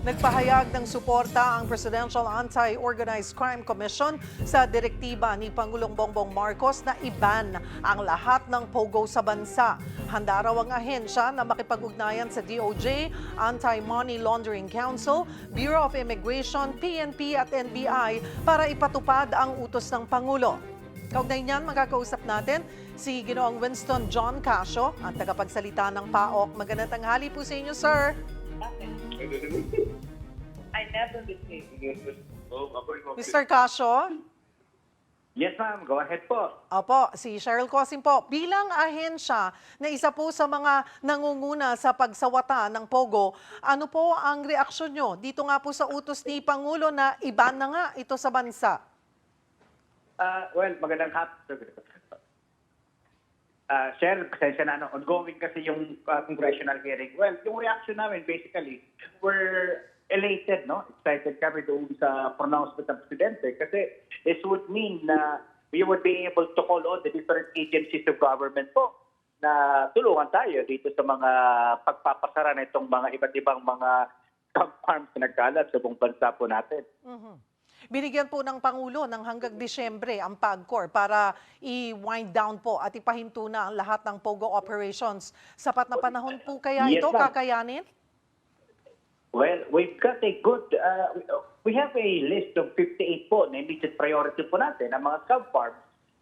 Nagpahayag ng suporta ang Presidential Anti-Organized Crime Commission sa direktiba ni Pangulong Bongbong Marcos na iban ang lahat ng POGO sa bansa. Handa raw ang ahensya na makipag-ugnayan sa DOJ, Anti-Money Laundering Council, Bureau of Immigration, PNP at NBI para ipatupad ang utos ng Pangulo. Kaugnay niyan, magkakausap natin si Ginoong Winston John Casio, ang tagapagsalita ng PAOK. Magandang tanghali po sa inyo, sir. I never received. Mr. Casio? Yes, ma'am. Go ahead po. Opo, si Cheryl Cosim po. Bilang ahensya na isa po sa mga nangunguna sa pagsawata ng POGO, ano po ang reaksyon nyo dito nga po sa utos ni Pangulo na iba na nga ito sa bansa? Uh, well, magandang hapon. Uh, Cheryl, pasensya na, ano, ongoing kasi yung uh, congressional hearing. Well, yung reaction namin, basically, we're elated, no? Excited kami doon sa pronouncement ng Presidente kasi this would mean na we would be able to call on the different agencies of government po na tulungan tayo dito sa mga pagpapasara na itong mga iba't ibang mga farms na nagkalat sa buong bansa po natin. Mhm. Binigyan po ng Pangulo ng hanggang Disyembre ang PAGCOR para i-wind down po at ipahinto na ang lahat ng POGO operations. Sapat na panahon po kaya Yes, ito ma'am. kakayanin? Well, we've got a good, uh, we have a list of 58 po na immediate priority po natin ang mga scam farms.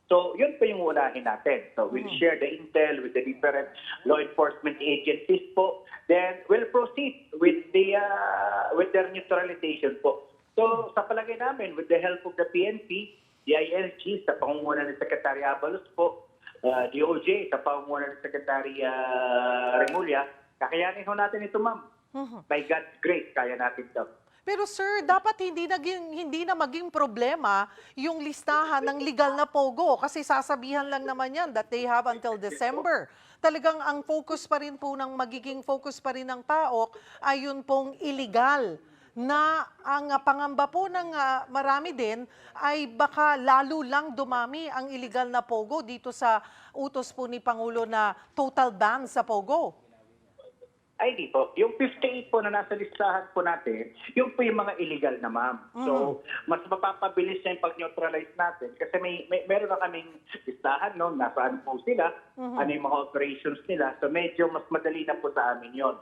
So, yun po yung unahin natin. So, we'll share the intel with the different law enforcement agencies po. Then, we'll proceed with the uh, with their neutralization po. So, sa palagay namin, with the help of the PNP, the ILG, sa pangunguna ni Secretary Abalos po, uh, DOJ, sa pangunguna ni Secretary uh, Remulla, kakayanin ho natin ito, ma'am. Mhm. By God's grace, kaya natin to. Pero sir, dapat hindi naging hindi na maging problema yung listahan ng legal na pogo kasi sasabihan lang naman yan that they have until December. Talagang ang focus pa rin po ng magiging focus pa rin ng PAOK ay yun pong illegal na ang ah, pangamba po ng ah, marami din ay baka lalo lang dumami ang illegal na pogo dito sa utos po ni Pangulo na total ban sa pogo. Ay, di po. Yung 58 po na nasa listahan po natin, yung po yung mga illegal na ma'am. So, mas mapapabilis na yung pag-neutralize natin kasi may, may meron na kaming listahan, no? Nasaan po sila, ano yung mga operations nila. So, medyo mas madali na po sa amin yon.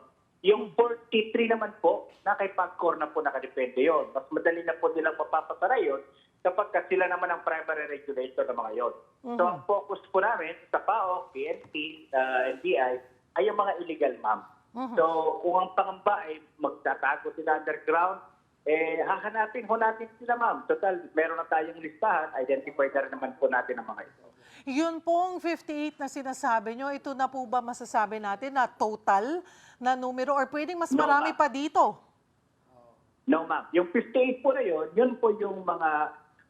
Yung 43 naman po, na kay PAGCOR na po nakadepende yon. Mas madali na po nilang mapapasara yon kapag ka sila naman ang primary regulator ng mga yon. So, ang focus po namin sa PAOK, PNP, uh, NBI, ay yung mga illegal ma'am. So, kung ang pangamba ay magtatago sila underground, eh, hahanapin ho natin sila, ma'am. Total, meron na tayong listahan, identify na rin naman po natin ang mga ito. Yun pong 58 na sinasabi nyo, ito na po ba masasabi natin na total na numero or pwedeng mas marami pa dito? No, ma'am. Yung 58 po na yun, yun po yung mga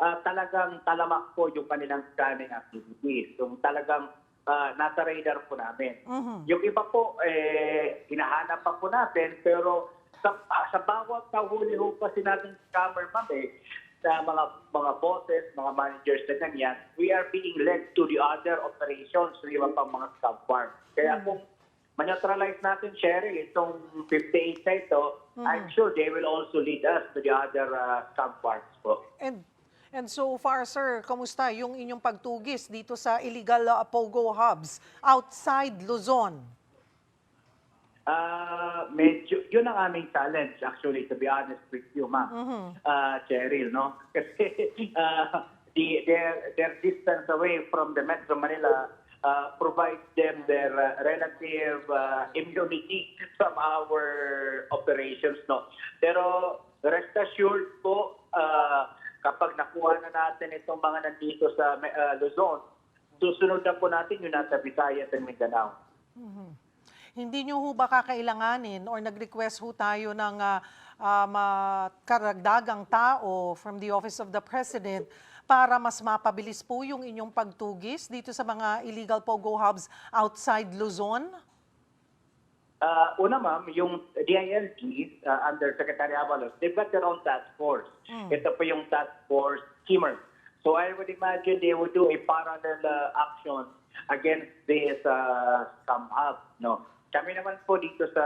ah, talagang talamak po yung kanilang scanning activities. Yung talagang ah, nasa radar po namin. Mhm. Yung iba po, eh, hinahanap pa po natin, pero sa, ah, sa bawat nahuli ho kasi natin scammer, ma'am, eh, sa mga mga bosses, mga managers na ganyan, we are being led to the other operations, sa iba pang mga scam farm. Kaya kung ma-neutralize natin, Sherry, itong 58 na ito, I'm sure they will also lead us to the other uh, scam farms po. And and so far sir, kamusta yung inyong pagtugis dito sa illegal uh, pogo hubs outside Luzon? Ah, medyo, yun ang aming challenge actually, to be honest with you, ma'am. Ah, Cheryl, no? Kasi uh, the, their, their distance away from the Metro Manila uh, provides them their uh, relative uh, immunity from our operations, no? Pero rest assured po, uh, kapag nakuha na natin itong mga nandito sa uh, Luzon, susunod na po natin yung nasa Visayas and Mindanao. Hindi nyo ho ba kakailanganin or nag-request ho tayo ng uh, um, uh, karagdagang tao from the Office of the President para mas mapabilis po yung inyong pagtugis dito sa mga illegal pogo hubs outside Luzon? Uh, una ma'am, yung DILG uh, under Secretary Avalos, they've got their own task force. Ito po yung task force Kimmer. So I would imagine they would do a parallel uh, action against this uh, scam hub. No? Kami naman po dito sa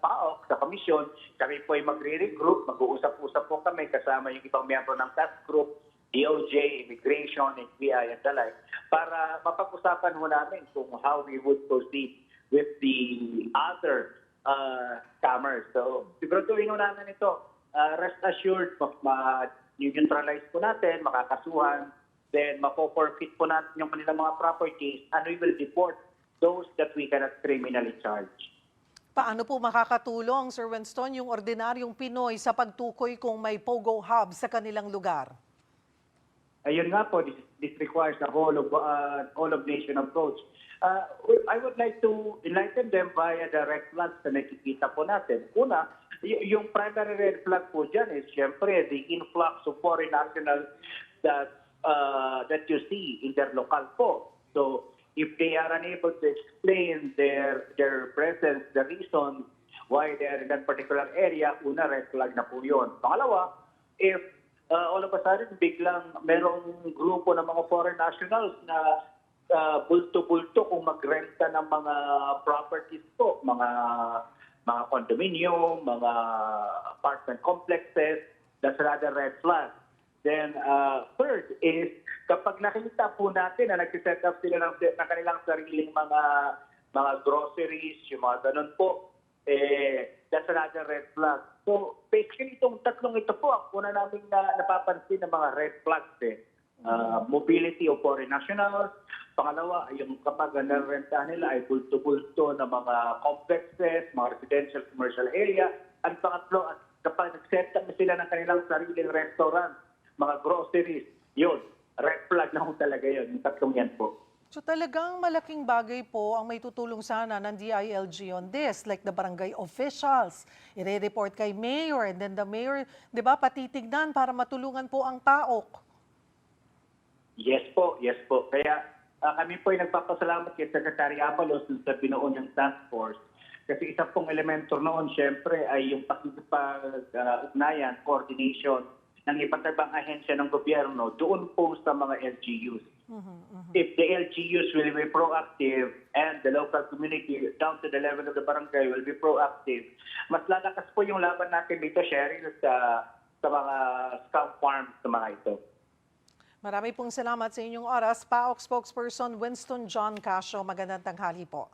PAOK, sa komisyon, kami po ay magre-regroup, mag-uusap-usap po kami kasama yung ibang miyembro ng task group, DOJ, Immigration, FBI, and the like, para mapag-usapan ho namin kung how we would proceed with the other uh, scammers. So, siguraduhin ho namin ito. Uh, rest assured, ma- ma-neutralize po natin, makakasuhan, then mapo-forfeit po natin yung kanilang mga properties, and we will deport those that we cannot criminally charge. Paano po makakatulong, Sir Winston, yung ordinaryong Pinoy sa pagtukoy kung may POGO hub sa kanilang lugar? Ayun nga po, this, this requires a whole of, uh, whole of nation approach. Uh, I would like to enlighten them via the red flags na nakikita po natin. Una, yung primary red flag po dyan is syempre the influx of foreign nationals that, uh, that you see in their local po. So, if they are unable to explain their, their presence, the reason why they are in that particular area, una red flag na po yun. Pangalawa, if uh, all of a sudden biglang merong grupo ng mga foreign nationals na uh, bulto-bulto kung magrenta ng mga properties po, mga mga condominium, mga apartment complexes, that's another red flag. Then uh, third is kapag nakita po natin na nag-set up sila ng, ng kanilang sariling mga mga groceries, yung mga ganun po, eh, that's another red flag. So, basically, itong tatlong ito po, ang una namin na, napapansin ng mga red flags eh. Uh, mobility of foreign nationals. Pangalawa, yung kapag narentahan nila ay bulto-bulto na mga complexes, mga residential commercial area. At pangatlo, at kapag nag-set up sila ng kanilang sariling restaurant, mga groceries, yun, red flag na ho talaga yun, yung tatlong yan po. So talagang malaking bagay po ang may tutulong sana ng DILG on this, like the barangay officials. I-report kay mayor and then the mayor, di ba, patitignan para matulungan po ang taok. Yes po, yes po. Kaya ah, kami po ay nagpapasalamat kay Secretary Abalos sa binuo niyang task force. Kasi isa pong elemento noon, syempre, ay yung pakikipag-ugnayan, coordination ng iba't ibang ahensya ng gobyerno doon po sa mga LGUs. If the LGUs will be proactive and the local community down to the level of the barangay will be proactive, mas lalakas po yung laban natin dito, Sherry, sa, sa mga scam farms sa mga ito. Marami pong salamat sa inyong oras. PAOK spokesperson Winston John Casio, magandang tanghali po.